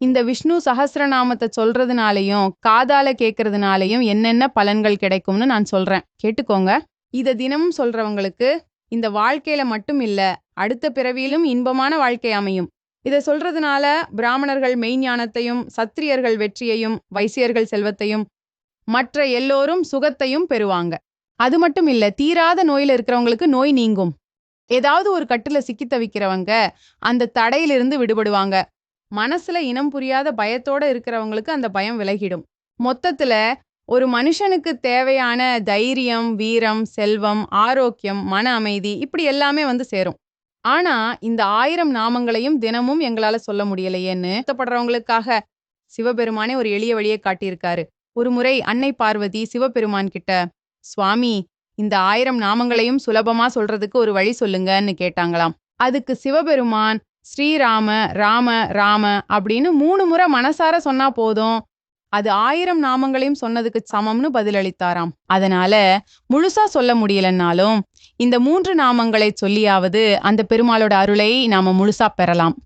இந்த விஷ்ணு சஹஸ்ரநாமத்தை சொல்றதுனாலையும் காதால கேட்கறதுனாலையும் என்னென்ன பலன்கள் கிடைக்கும்னு நான் சொல்றேன். கேட்டுக்கோங்க. இத தினமும் சொல்றவங்களுக்கு இந்த வாழ்க்கையில மட்டும் இல்ல அடுத்த பிறவியிலும் இன்பமான வாழ்க்கை அமையும். இத சொல்றதுனால பிராமணர்கள் மெய்ஞானத்தையும் சத்திரியர்கள் வெற்றியையும் வைசியர்கள் செல்வத்தையும் மற்ற எல்லோரும் சுகத்தையும் பெறுவாங்க. அது மட்டும் இல்ல தீராத நோயில இருக்கிறவங்களுக்கு நோய் நீங்கும். ஏதாவது ஒரு கட்டுல சிக்கி தவிக்கிறவங்க அந்த தடையிலிருந்து விடுபடுவாங்க. மனசுல இனம் புரியாத பயத்தோட இருக்கிறவங்களுக்கு அந்த பயம் விலகிடும். மொத்தத்துல ஒரு மனுஷனுக்கு தேவையான தைரியம் வீரம் செல்வம் ஆரோக்கியம் மன அமைதி இப்படி எல்லாமே வந்து சேரும். ஆனா இந்த ஆயிரம் நாமங்களையும் தினமும் எங்களால சொல்ல முடியலையேன்னு வருத்தப்படுறவங்களுக்காக சிவபெருமானே ஒரு எளிய வழியை காட்டியிருக்காரு. ஒரு முறை அன்னை பார்வதி சிவபெருமான் கிட்ட சுவாமி இந்த ஆயிரம் நாமங்களையும் சுலபமா சொல்றதுக்கு ஒரு வழி சொல்லுங்கன்னு கேட்டாங்களாம். அதுக்கு சிவபெருமான் ஸ்ரீராம ராம ராம அப்படின்னு மூணு முறை மனசார சொன்னா போதும். அது ஆயிரம் நாமங்களையும் சொன்னதுக்கு சமம்னு பதிலளித்தாராம். அதனால முழுசா சொல்ல முடியலன்னாலும் இந்த மூன்று நாமங்களை சொல்லியாவது அந்த பெருமாளோட அருளை நாம முழுசா பெறலாம்.